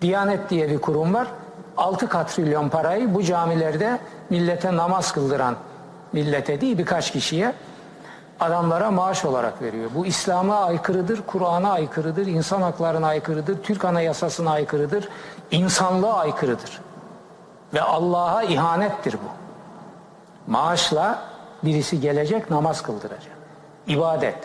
Diyanet diye bir kurum var. 6 katrilyon parayı bu camilerde millete namaz kıldıran millete değil birkaç kişiye adamlara maaş olarak veriyor. Bu İslam'a aykırıdır, Kur'an'a aykırıdır, insan haklarına aykırıdır, Türk Anayasası'na aykırıdır, insanlığa aykırıdır. Ve Allah'a ihanettir bu. Maaşla birisi gelecek namaz kıldıracak. İbadet.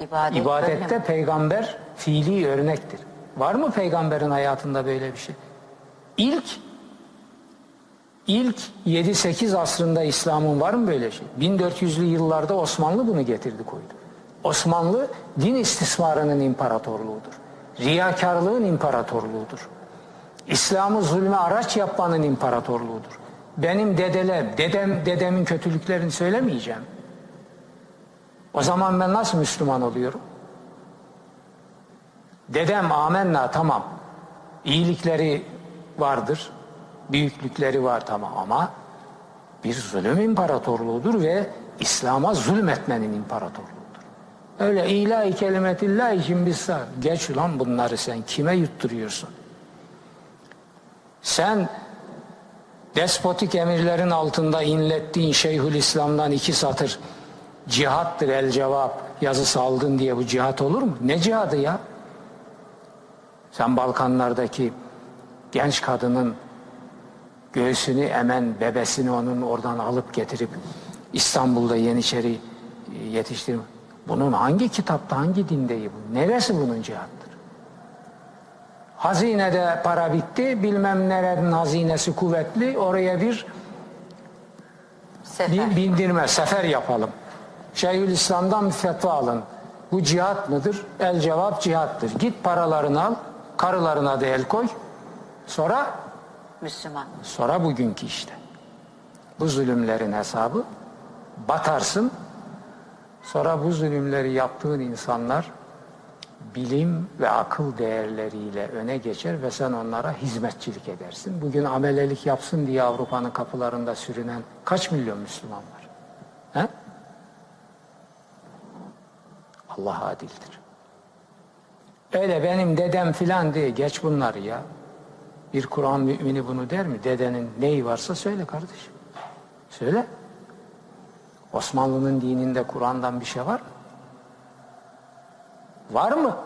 İbadet İbadette peygamber fiili örnektir. Var mı peygamberin hayatında böyle bir şey? İlk ilk 7-8 asrında İslam'ın var mı böyle şey? 1400'lü yıllarda Osmanlı bunu getirdi koydu. Osmanlı din istismarının imparatorluğudur. Riyakarlığın imparatorluğudur. İslam'ı zulme araç yapmanın imparatorluğudur. Benim dedeler, dedem, dedemin kötülüklerini söylemeyeceğim. O zaman ben nasıl Müslüman oluyorum? Dedem amenna tamam. İyilikleri vardır. Büyüklükleri var tamam ama bir zulüm imparatorluğudur ve İslam'a zulmetmenin imparatorluğudur. Öyle ilahi kelimetillah için biz geç ulan bunları sen kime yutturuyorsun? Sen despotik emirlerin altında inlettiğin Şeyhülislam'dan iki satır cihattır el cevap yazısı aldın diye bu cihat olur mu? Ne cihadı ya? Sen Balkanlardaki genç kadının göğsünü emen bebesini onun oradan alıp getirip İstanbul'da Yeniçeri e, yetiştirme. Bunun hangi kitapta hangi dindeyi bu? Neresi bunun cihattır? Hazinede para bitti bilmem nerenin hazinesi kuvvetli oraya bir Sefer. Bin- bindirme, sefer yapalım. Şeyhülislam'dan fetva alın. Bu cihat mıdır? El cevap cihattır. Git paralarını al, karılarına da el koy. Sonra, Müslüman. sonra bugünkü işte. Bu zulümlerin hesabı batarsın. Sonra bu zulümleri yaptığın insanlar bilim ve akıl değerleriyle öne geçer ve sen onlara hizmetçilik edersin. Bugün amelelik yapsın diye Avrupa'nın kapılarında sürünen kaç milyon Müslüman var? He? Allah adildir. Öyle benim dedem filan diye geç bunları ya. Bir Kur'an mümini bunu der mi? Dedenin neyi varsa söyle kardeşim. Söyle. Osmanlı'nın dininde Kur'an'dan bir şey var mı? Var mı?